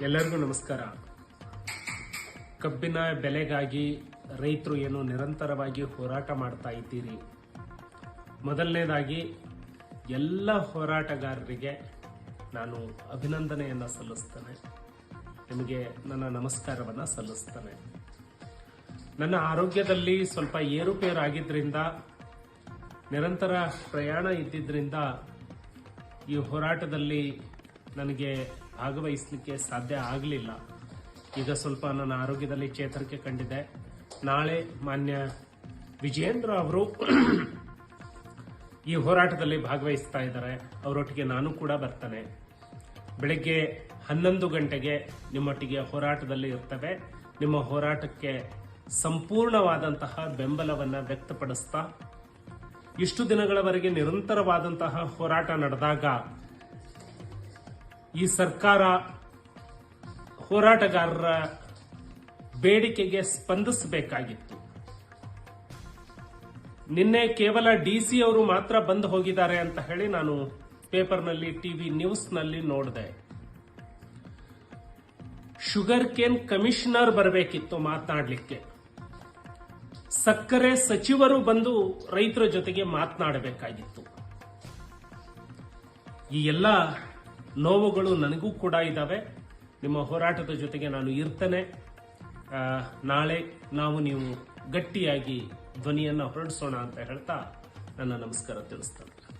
ಎಲ್ಲರಿಗೂ ನಮಸ್ಕಾರ. ಕಬ್ಬಿನ ಬೆಲೆಗಾಗಿ ರೈತರು ಏನು ನಿರಂತರವಾಗಿ ಹೋರಾಟ ಮಾಡ್ತಾ ಇದ್ದೀರಿ. ಮೊದಲನೇದಾಗಿ, ಎಲ್ಲ ಹೋರಾಟಗಾರರಿಗೆ ನಾನು ಅಭಿನಂದನೆಯನ್ನು ಸಲ್ಲಿಸ್ತೇನೆ. ನಿಮಗೆ ನನ್ನ ನಮಸ್ಕಾರವನ್ನು ಸಲ್ಲಿಸ್ತೇನೆ. ನನ್ನ ಆರೋಗ್ಯದಲ್ಲಿ ಸ್ವಲ್ಪ ಏರುಪೇರು ಆಗಿದ್ದರಿಂದ ನಿರಂತರ ಪ್ರಯಾಣ ಇದ್ದಿದ್ದರಿಂದ ಈ ಹೋರಾಟದಲ್ಲಿ ನನಗೆ ಭಾಗವಹಿಸಲಿಕ್ಕೆ ಸಾಧ್ಯ ಆಗಲಿಲ್ಲ. ಈಗ ಸ್ವಲ್ಪ ನನ್ನ ಆರೋಗ್ಯದಲ್ಲಿ ಚೇತರಿಕೆ ಕಂಡಿದೆ. ನಾಳೆ ಮಾನ್ಯ ವಿಜಯೇಂದ್ರ ಅವರು ಈ ಹೋರಾಟದಲ್ಲಿ ಭಾಗವಹಿಸ್ತಾ ಇದ್ದಾರೆ. ಅವರೊಟ್ಟಿಗೆ ನಾನು ಕೂಡ ಬರ್ತೇನೆ. ಬೆಳಗ್ಗೆ ಹನ್ನೊಂದು ಗಂಟೆಗೆ ನಿಮ್ಮೊಟ್ಟಿಗೆ ಹೋರಾಟದಲ್ಲಿ ಇರ್ತವೆ. ನಿಮ್ಮ ಹೋರಾಟಕ್ಕೆ ಸಂಪೂರ್ಣವಾದಂತಹ ಬೆಂಬಲವನ್ನು ವ್ಯಕ್ತಪಡಿಸ್ತಾ, ಇಷ್ಟು ದಿನಗಳವರೆಗೆ ನಿರಂತರವಾದಂತಹ ಹೋರಾಟ ನಡೆದಾಗ ಈ ಸರ್ಕಾರ ಹೋರಾಟಗಾರರ ಬೇಡಿಕೆಗೆ ಸ್ಪಂದಿಸಬೇಕಾಗಿತ್ತು. ನಿನ್ನೆ ಕೇವಲ ಡಿಸಿ ಅವರು ಮಾತ್ರ ಬಂದು ಹೋಗಿದ್ದಾರೆ ಅಂತ ಹೇಳಿ ನಾನು ಪೇಪರ್ನಲ್ಲಿ ಟಿವಿ ನ್ಯೂಸ್ನಲ್ಲಿ ನೋಡಿದೆ. ಶುಗರ್ ಕೇನ್ ಕಮಿಷನರ್ ಬರಬೇಕಿತ್ತು ಮಾತನಾಡಲಿಕ್ಕೆ. ಸಕ್ಕರೆ ಸಚಿವರು ಬಂದು ರೈತರ ಜೊತೆಗೆ ಮಾತನಾಡಬೇಕಾಗಿತ್ತು. ಈ ಎಲ್ಲ ನೋವುಗಳು ನನಗೂ ಕೂಡ ಇದ್ದಾವೆ ನಿಮ್ಮ ಹೋರಾಟದ ಜೊತೆಗೆ ನಾನು ಇರ್ತೇನೆ. ನಾಳೆ ನಾವು ನೀವು ಗಟ್ಟಿಯಾಗಿ ಧ್ವನಿಯನ್ನು ಹೊರಡಿಸೋಣ ಅಂತ ಹೇಳ್ತಾ ನನ್ನ ನಮಸ್ಕಾರ ತಿಳಿಸ್ತೇನೆ